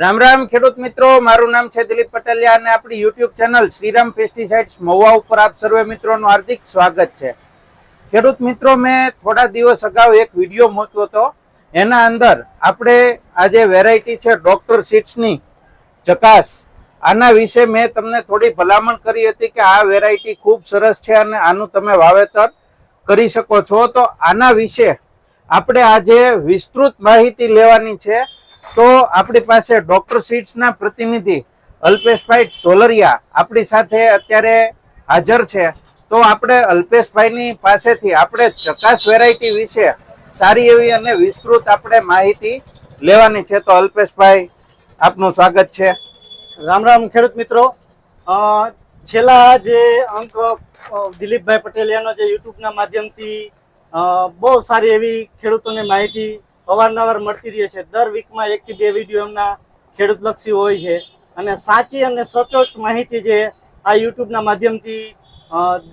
રામ રામ ખેડૂત મિત્રો, મારું નામ છે દિલીપ પટેલિયા અને આપણી YouTube channel Shriram pesticides Mahuva ઉપર આપ સર્વે મિત્રોનું હાર્દિક સ્વાગત છે. ખેડૂત મિત્રો, મેં થોડા દિવસ અગાઉ એક વીડિયો મૂક્યો હતો. એના અંદર આપણે આ જે વેરાયટી છે ડોક્ટર સીટ્સની ચકાસ, આના વિશે મેં તમને થોડી ભલામણ કરી હતી કે આ વેરાયટી ખૂબ સરસ છે અને આનું તમે વાવેતર કરી શકો છો. તો આના વિશે આપણે આજે વિસ્તૃત માહિતી લેવાની છે. તો આપણી પાસે ડોક્ટર સીટ્સના પ્રતિનિધિ અલ્પેશભાઈ ઢોલરિયા આપણી સાથે અત્યારે હાજર છે. તો આપણે અલ્પેશભાઈની પાસેથી આપણે ચકાસ વેરાયટી વિશે સારી એવી અને વિસ્તૃત આપણે માહિતી લેવાની છે. તો અલ્પેશભાઈ, આપનું સ્વાગત છે. રામ રામ ખેડૂત મિત્રો. છેલ્લા જે અંક દિલીપભાઈ પટેલિયાનો જે યુટ્યુબના માધ્યમથી બહુ સારી એવી ખેડૂતોને માહિતી અવારનવાર મળતી રહે છે. દર વીકમાં એકથી બે વીડિયો એમના ખેડૂતલક્ષી હોય છે. અને સાચી અને સચોટ માહિતી જે આ યુટ્યુબના માધ્યમથી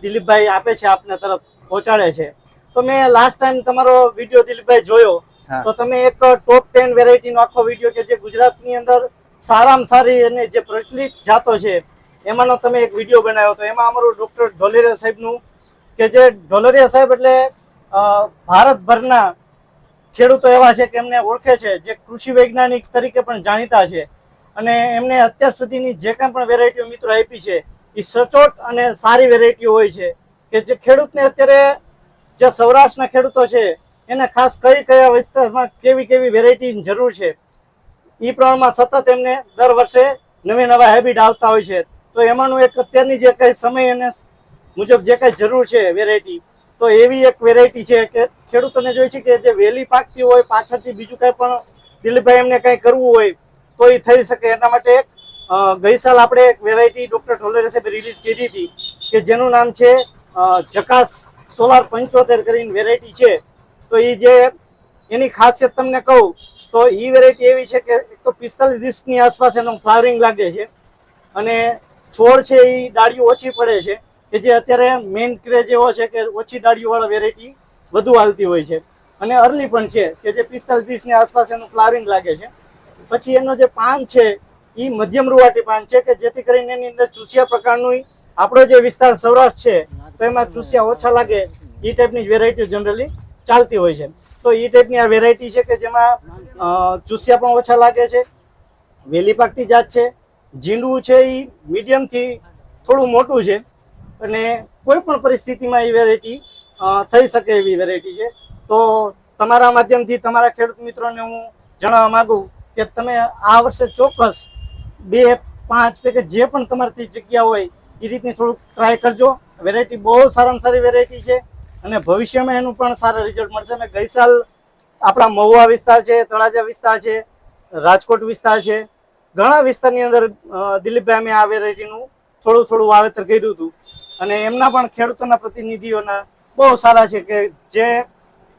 દિલીપભાઈ આપે છે આપના તરફ પહોંચાડે છે. તો મેં લાસ્ટ ટાઈમ તમારો વીડિયો દિલીપભાઈ જોયો. તો તમે એક ટોપ ટેન વેરાયટીનો આખો વીડિયો કે જે ગુજરાતની અંદર સારામાં સારી અને જે પ્રચલિત જાતો છે એમાંનો તમે એક વીડિયો બનાવ્યો હતો. એમાં અમારું ડોક્ટર ઢોલેરિયા સાહેબનું કે જે ઢોલેરિયા સાહેબ એટલે ભારતભરના ખેડૂતો એવા છે કે એમને ઓળખે છે, જે કૃષિ વૈજ્ઞાનિક તરીકે પણ જાણીતા છે. અને એમને અત્યાર સુધીની જે કાંઈ પણ વેરાયટીઓ મિત્રો આપી છે એ સચોટ અને સારી વેરાયટીઓ હોય છે કે જે ખેડૂતને અત્યારે જે સૌરાષ્ટ્રના ખેડૂતો છે, એને ખાસ કઈ કયા વિસ્તારમાં કેવી કેવી વેરાયટીની જરૂર છે એ પ્રમાણમાં સતત એમને દર વર્ષે નવી નવા હેબિટ આવતા હોય છે. તો એમાંનું એક અત્યારની જે કઈ સમય અને મુજબ જે કઈ જરૂર છે વેરાયટી તો એવી એક વેરાયટી છે કે ખેડૂતોને જોઈએ છે કે જે વહેલી પાકતી હોય, પાછળથી બીજું કઈ પણ દિલીપભાઈ એમને કઈ કરવું હોય, તો એ થઈ શકે. એના માટે એક ગઈ સાલ આપણે એક વેરાયટી ડોક્ટર ઢોલેરે સાહેબે રિલીઝ કરી હતી કે જેનું નામ છે જકાસ સોલાર પંચોતેર કરીને વેરાયટી છે. તો એ જે એની ખાસિયત તમને કહું, તો એ વેરાયટી એવી છે કે એક તો પિસ્તાલીસ દિવસની આસપાસ એનું ફ્લાવરિંગ લાગે છે અને છોડ છે એ ડાળીઓ ઓછી પડે છે. કે જે અત્યારે મેઇન ક્રેઝ એવો છે કે ઓછી ડાળીઓવાળા વેરાયટી વધુ હાલતી હોય છે. અને અર્લી પણ છે કે જે પિસ્તાલીસ દિવસની આસપાસ એનું ફ્લાવરિંગ લાગે છે. પછી એનો જે પાન છે એ મધ્યમ રૂવાટી પાન છે કે જેથી કરીને એની અંદર ચૂસિયા પ્રકારનું આપણો જે વિસ્તાર સૌરાષ્ટ્ર છે, તો એમાં ચૂસિયા ઓછા લાગે એ ટાઈપની વેરાયટી જનરલી ચાલતી હોય છે. તો એ ટાઈપની આ વેરાયટી છે કે જેમાં ચૂસિયા પણ ઓછા લાગે છે વેલી પાકતી જાત છે ઝીંડું છે એ મીડિયમથી થોડું મોટું છે. અને કોઈ પણ પરિસ્થિતિમાં એ વેરાયટી થઈ શકે એવી વેરાયટી છે. તો તમારા માધ્યમથી તમારા ખેડૂત મિત્રોને હું જણાવવા માગું કે તમે આ વર્ષે ચોક્કસ બે, પાંચ પેકેટ જે પણ તમારી જગ્યા હોય, એ રીતની થોડુંક ટ્રાય કરજો. વેરાયટી બહુ સારામાં સારી વેરાયટી છે અને ભવિષ્યમાં એનું પણ સારા રિઝલ્ટ મળશે. મેં ગઈ સાલ આપણા મહુવા વિસ્તાર છે, તળાજા વિસ્તાર છે, રાજકોટ વિસ્તાર છે, ઘણા વિસ્તારની અંદર દિલીપભાઈ અમે આ વેરાયટીનું થોડું થોડું વાવેતર કર્યું હતું. અને એમના પણ ખેડૂતોના પ્રતિનિધિઓના બહુ સારા છે કે જે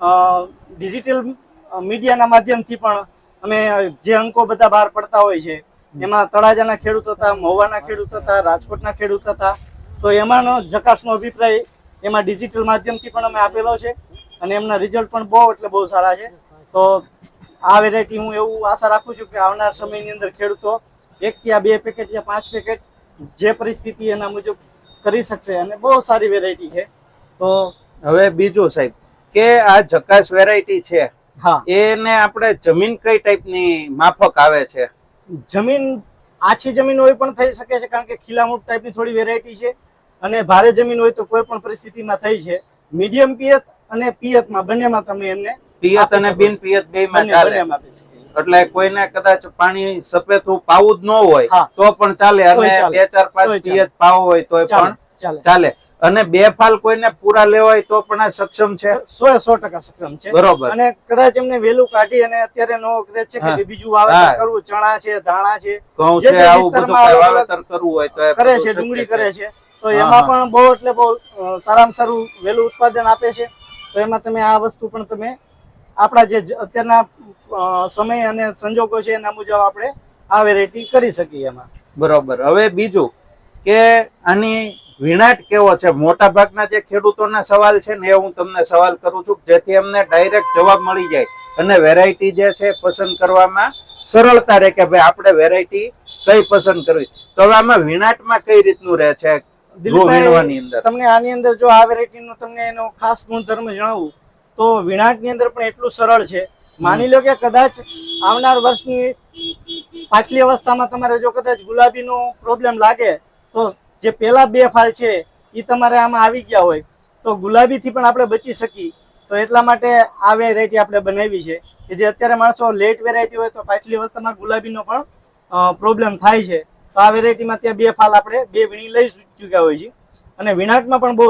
ડિજિટલ મીડિયાના માધ્યમથી પણ અમે જે અંકો બધા બહાર પડતા હોય છે એમાં તળાજાના ખેડૂત હતા મહુવાના ખેડૂત હતા રાજકોટના ખેડૂત હતા તો એમાંનો જકાસનો અભિપ્રાય એમાં ડિજિટલ માધ્યમથી પણ અમે આપેલો છે અને એમના રિઝલ્ટ પણ બહુ એટલે બહુ સારા છે. તો આ વેરાયટી હું એવું આશા રાખું છું કે આવનાર સમયની અંદર ખેડૂતો એક યા બે પેકેટ યા પાંચ પેકેટ જે પરિસ્થિતિ એના મુજબ કરી શકશે અને બહુ સારી વેરાયટી છે તો હવે બીજું સાહેબ કે આ જકાસ વેરાયટી છે હા એને આપણે જમીન કઈ ટાઈપની માફક આવે છે જમીન આછી જમીન હોય પણ થઈ શકે છે કારણ કે ખીલામૂટ ટાઈપની થોડી વેરાયટી છે અને ભારે જમીન હોય તો કોઈ પણ પરિસ્થિતિમાં થઈ છે મીડિયમ પિયત અને પિયતમાં બંનેમાં તમે એમને પિયત અને બિન. પિયત બે માં ચાલે આપી શકીએ. એટલે કોઈને કદાચ પાણી સફેદ પાવું જ ન હોય તો પણ ચાલે. અને બે ચાર પાંચ પીએચ પાવો હોય તો પણ ચાલે. અને બે ફાલ કોઈને પૂરા લેવાય તો પણ આ સક્ષમ છે. સો સો ટકા સક્ષમ છે. બરોબર. અને કદાચ એમને વેલું કાઢી અને અત્યારે નો કરે છે કે બીજું વાવેતર કરવું ચણા છે ધાણા છે ઘઉં છે આવું બધું વાવેતર કરવું હોય તો કરે છે ડુંગળી કરે છે. તો એમાં પણ બહુ એટલે બહુ સારામાં સારું વેલું ઉત્પાદન આપે છે. તો એમાં તમે આ વસ્તુ પણ તમે આપણા જે અત્યારના સમય અને સંજોગો છે એના મુજબ આપણે આ વેરાયટી કરી શકીએ એમાં. બરોબર. હવે બીજું કે આની વિણાટ કેવો છે? મોટા ભાગના જે ખેડૂતોના સવાલ છે ને એ હું તમને સવાલ કરું છું જેથી અમને ડાયરેક્ટ જવાબ મળી જાય અને વેરાયટી જે છે પસંદ કરવામાં સરળતા રહે કે ભાઈ આપણે વેરાયટી કઈ પસંદ કરવી. તો હવે આમાં વિનાટમાં કઈ રીતનું રહે છે? તમને આની અંદર જો આ વેરાયટીનો તમને એનો ખાસ ગુણધર્મ જણાવું તો વિણાટની અંદર પણ એટલું સરળ છે. માની લો કે કદાચ આવનાર વર્ષની પાછલી અવસ્થામાં તમારે જો કદાચ ગુલાબીનો પ્રોબ્લેમ લાગે, તો જે પહેલા બે ફાલ છે એ તમારે આમાં આવી ગયા હોય. તો ગુલાબીથી પણ આપણે બચી શકીએ. તો એટલા માટે આ વેરાયટી આપણે બનાવી છે. કે જે અત્યારે માણસો લેટ વેરાયટી હોય તો પાછલી અવસ્થામાં ગુલાબીનો પણ પ્રોબ્લેમ થાય છે. તો આ વેરાયટીમાં ત્યાં બે ફાલ આપણે, બે વીણી લઈ ચૂક્યા હોય છે. અને વિનાટમાં પણ બહુ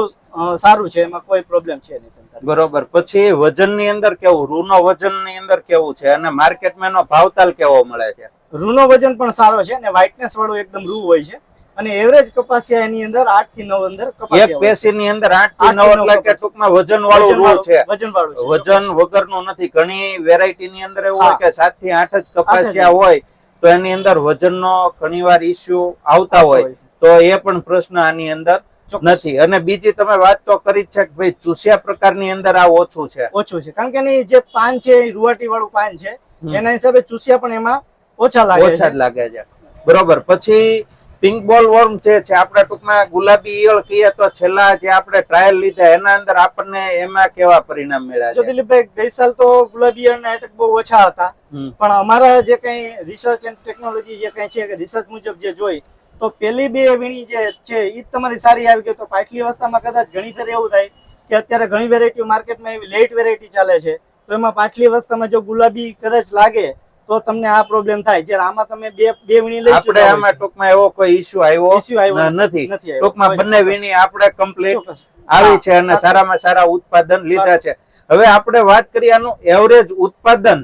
સારું છે એમાં કોઈ પ્રોબ્લેમ છે નહીં બરોબર. પછી વજનની અંદર કેવું? રૂનો વજનની અંદર કેવું છે? અને માર્કેટમાં એનો ભાવતાલ કેવો મળે છે? રૂનો વજન પણ સારો છે અને વ્હાઇટનેસ વાળું એકદમ રૂ હોય છે. અને એવરેજ કપાસિયા એની અંદર આઠથી નવ અંદર એક. પેસી ની અંદર 8 થી આઠ નવથી નવ એટલે કે ટૂંકમાં વજન વાળું રૂ છે. વજન વાળું છે વજન વગરનું નથી. ઘણી વેરાયટી ની અંદર એવું હોય કે સાતથી આઠ જ કપાસિયા હોય. તો એની અંદર વજનનો ઘણીવાર ઇશ્યુ આવતા હોય. તો એ પણ પ્રશ્ન આની અંદર. નથી. અને બીજી તમે વાત તો કરી છે કે ભાઈ ચૂસ્યા પ્રકારની અંદર આ ઓછું છે. ઓછું છે. કારણ કે એની જે પાન છે એ રૂવાટી વાળું પાન છે એના હિસાબે ચૂસ્યા પણ એમાં ઓછા લાગે ઓછા જ લાગે છે. બરોબર. પછી પિંક બોલ વર્મ જે છે આપણે ટૂંકમાં ગુલાબી ઈયળ કહીએ તો છેલ્લા જે આપણે ટ્રાયલ લીધા એના અંદર આપણને એમાં કેવા પરિણામ મળ્યા છે? દિલીપભાઈ ગઈ સાલ તો ગુલાબી અને એટેક બહુ ઓછા હતા. પણ અમારા જે કઈ રિસર્ચ એન્ડ ટેકનોલોજી જે કઈ છે રિસર્ચ મુજબ જે જોઈ તો પેલી બે વીણી જે છે એ તમારી સારી આવી ગઈ. તો પાટલી અવસ્થામાં કદાચ ઘણી ફેર એવું થાય કે અત્યારે ઘણી વેરાયટીઓ માર્કેટમાં એવી લેટ વેરાયટી ચાલે છે. તો એમાં પાટલી અવસ્થામાં જો ગુલાબી કદાચ લાગે તો તમને આ પ્રોબ્લેમ થાય. જ્યારે આમાં તમે બે બે વીણી લઈ આપણે આમાં ટૂંકમાં એવો કોઈ ઇસ્યુ આવ્યો Issue આવ્યો નથી. ટૂંકમાં બંને વીણી આપણે કમ્પ્લીટ આવી છે અને સારામાં સારા ઉત્પાદન લીધા છે. હવે આપણે વાત કરીએ આનું એવરેજ ઉત્પાદન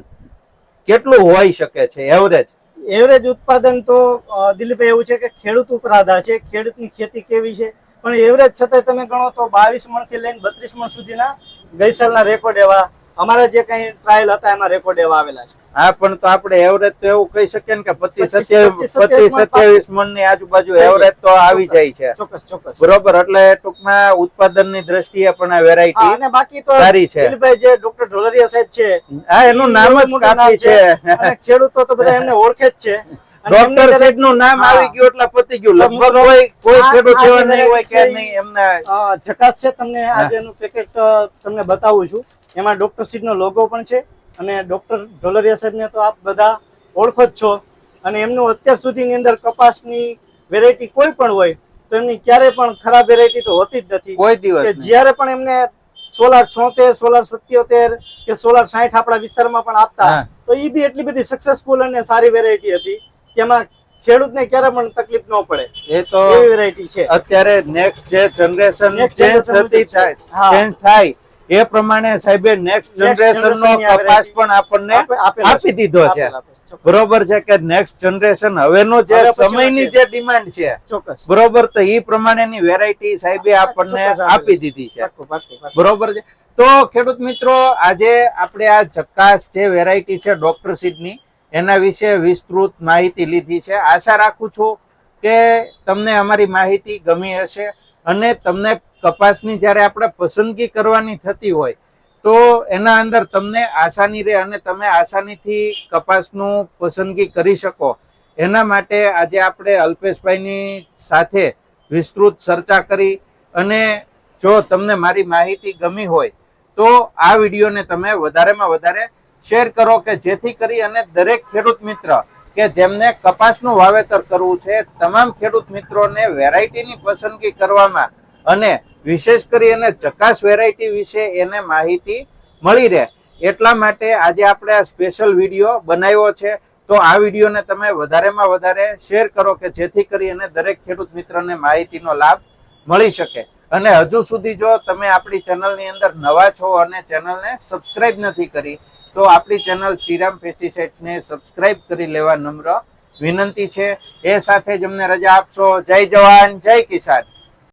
કેટલું હોઈ શકે છે એવરેજ એવરેજ ઉત્પાદન તો દિલીપભાઈ એવું છે કે ખેડૂત ઉપર આધાર છે. ખેડૂતની ખેતી કેવી છે? પણ એવરેજ છતાંય તમે ગણો તો બાવીસ મણથી લઈને બત્રીસ મણ સુધીના ગઈ રેકોર્ડ એવા અમારા જે કઈ ટ્રાયલ હતા એમાં રેકોર્ડ એવા આવેલા છે. હા પણ તો આપણે એવરેજ તો એવું કહી શકીએ ને કે પચીસ સત્યાવીસ પચીસ, સત્યાવીસ મણની આજુબાજુ એવરેજ તો આવી જાય છે. ચોક્કસ ચોક્કસ. બરોબર એટલે ટૂંકમાં ઉત્પાદનની દ્રષ્ટિએ પણ આ વેરાયટી અને બાકી તો સારી છે. દિલીપભાઈ જે ડોક્ટર ઢોલરિયા સાહેબ છે હા એનું નામ જ કાફી છે. ખેડૂતો તો બધા એમને ઓળખે જ છે. ડોક્ટર સાહેબનું નામ આવી ગયું એટલે પતી ગયું. લગભગ મિત્રો, કોઈ કોઈ ખેડૂત એવા નહીં હોય કે નહીં એમને ચકાસ છે તમને આજે એનું પેકેટ તમને બતાવું છું. એમાં ડોક્ટર સીટનો લોગો પણ છે અને ડોક્ટર ઢોલરિયા સાહેબને તો આપ બધા ઓળખો જ છો. અને એમનું અત્યાર સુધીની અંદર કપાસની વેરાયટી કોઈ પણ હોય તો એમની ક્યારે પણ ખરાબ વેરાયટી તો હોતી જ નથી. કોઈ દિવસ જ્યારે પણ એમને સોલાર છોતેર સોલાર સત્યોતેર કે સોલાર સાઠ આપણા વિસ્તારમાં પણ આપતા તો એ બી એટલી બધી સક્સેસફુલ અને સારી વેરાયટી હતી એમાં ખેડૂતને ક્યારે પણ તકલીફ ન પડે. એ તો વેરાયટી છે. અત્યારે નેક્સ્ટ જે જનરેશન ચેન્જ થતી થાય. ચેન્જ થાય એ પ્રમાણે સાહેબે નેક્સ્ટ જનરેશન નો કપાસ પણ આપણને આપી દીધો છે. બરોબર છે કે નેક્સ્ટ જનરેશન હવેનો જે સમયની જે ડિમાન્ડ છે. બરોબર તો એ પ્રમાણેની વેરાયટી સાહેબે આપણને આપી દીધી છે. બરોબર છે. તો ખેડૂત મિત્રો આજે આપણે આ ચક્કાસ જે વેરાયટી છે ડોક્ટર સીડની એના વિશે વિસ્તૃત માહિતી લીધી છે. આશા રાખું છું કે તમને અમારી માહિતી ગમી હશે. અને તમને કપાસની જ્યારે આપણે પસંદગી કરવાની થતી હોય, તો એના અંદર તમને આસાની રહે અને તમે આસાનીથી કપાસનું પસંદગી કરી શકો. એના માટે આજે આપણે અલ્પેશભાઈની સાથે વિસ્તૃત ચર્ચા કરી અને જો તમને મારી માહિતી ગમી હોય, તો આ વિડીયોને તમે વધારેમાં વધારે શેર કરો કે જેથી કરી અને દરેક ખેડૂત મિત્ર કે જેમને કપાસનું વાવેતર કરવું છે, તમામ ખેડૂત મિત્રોને વેરાયટીની પસંદગી કરવામાં અને વિશેષ કરી અને ચકાસ વેરાયટી વિશે એને માહિતી મળી રહે. એટલા માટે આજે આપણે આ સ્પેશિયલ વીડિયો બનાવ્યો છે. તો આ વિડીયોને તમે વધારેમાં વધારે શેર કરો કે જેથી કરી અને દરેક ખેડૂત મિત્રને માહિતીનો લાભ મળી શકે. અને હજુ સુધી જો તમે આપણી ચેનલની અંદર નવા છો અને ચેનલને સબસ્ક્રાઇબ નથી કરી તો આપણી ચેનલ શ્રીરામ પેસ્ટિસાઇડ્સને સબસ્ક્રાઇબ કરી લેવા નમ્ર વિનંતી છે. એ સાથે જ અમને રજા આપશો. જય જવાન, જય કિસાન.